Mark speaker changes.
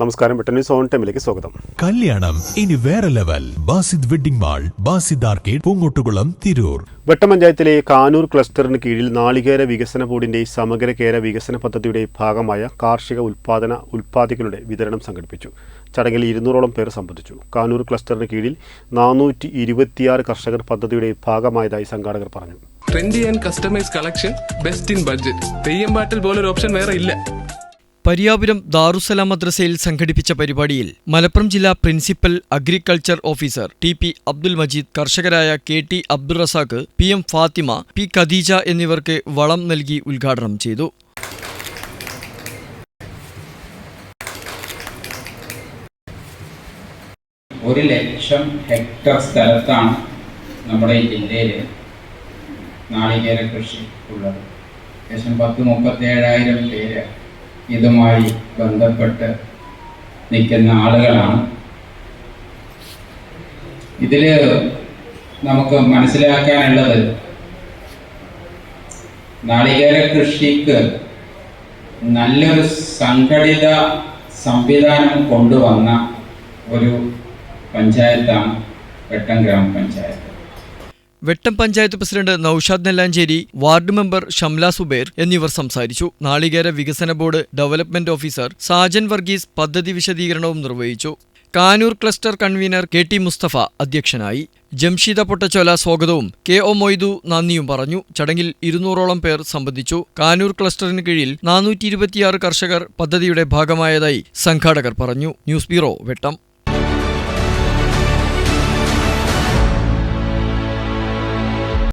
Speaker 1: നമസ്കാരം Vettan zone on ടൈമിലേക്ക് സ്വാഗതം.
Speaker 2: കല്യാണം ഇനി വേറെ level. Basid wedding mall Basid arcade Poongottukulam Tirur.
Speaker 1: വെട്ടപഞ്ചായത്തിലെ Kanoor ക്ലസ്റ്ററിന് കീഴിൽ നാളികേര വികസന ബോർഡിന്റെ സമഗ്ര കേര വികസന പദ്ധതിയുടെ ഭാഗമായ കാർഷിക ഉൽപാദന ഉൽപാദികളുടെ വിതരണം സംഘടിപ്പിച്ചു. ചടങ്ങിൽ ഇരുന്നൂറോളം പേർ സംബന്ധിച്ചു. കാനൂർ ക്ലസ്റ്ററിന് കീഴിൽ നാനൂറ്റി ഇരുപത്തിയാറ് കർഷകർ പദ്ധതിയുടെ ഭാഗമായതായി സംഘാടകർ പറഞ്ഞു.
Speaker 3: Trendy and customise collection best in budget Theyyam പാട്ടിൽ പോലൊരു ഓപ്ഷൻ വേറെ ഇല്ല.
Speaker 4: പരിയാപുരം ദാറുസലാം മദ്രസയിൽ സംഘടിപ്പിച്ച പരിപാടിയിൽ മലപ്പുറം ജില്ലാ principal agriculture officer T P Abdul Majeed കർഷകരായ K T Abdul Razak P M Fathima P Khadeeja എന്നിവർക്ക് വളം നൽകി ഉദ്ഘാടനം ചെയ്തു.
Speaker 5: ഒരു ലക്ഷം ഹെക്ടർ സ്ഥലത്താണ് നമ്മുടെ ഈ ജില്ലയിൽ നാളികേര കൃഷി ഉള്ളത്. ഏകദേശം പത്ത് മുപ്പത്തേഴായിരം പേര് ഇതുമായി ബന്ധപ്പെട്ട് നിൽക്കുന്ന ആളുകളാണ്. ഇതിൽ നമുക്ക് മനസ്സിലാക്കാനുള്ളത് നാളികേര കൃഷിക്ക് നല്ലൊരു സംഘടിത സംവിധാനം കൊണ്ടുവന്ന ഒരു പഞ്ചായത്താണ് വെട്ടം ഗ്രാമപഞ്ചായത്ത്.
Speaker 4: Vettom panchayat president Noushad Nellancheri ward member Shamla Zuber എന്നിവർ സംസാരിച്ചു. നാളികേര വികസന board development officer Sajan Varghese പദ്ധതി വിശദീകരണവും നിർവഹിച്ചു. Kanoor cluster convener K T Mustafa അധ്യക്ഷനായി. ജംഷീദ പൊട്ടച്ചോല സ്വാഗതവും കെ ഒ മൊയ്തു നന്ദിയും പറഞ്ഞു. ചടങ്ങിൽ ഇരുന്നൂറോളം പേർ സംബന്ധിച്ചു. കാനൂർ ക്ലസ്റ്ററിന് കീഴിൽ നാനൂറ്റി കർഷകർ പദ്ധതിയുടെ ഭാഗമായതായി സംഘാടകർ പറഞ്ഞു. News bureau Vettom.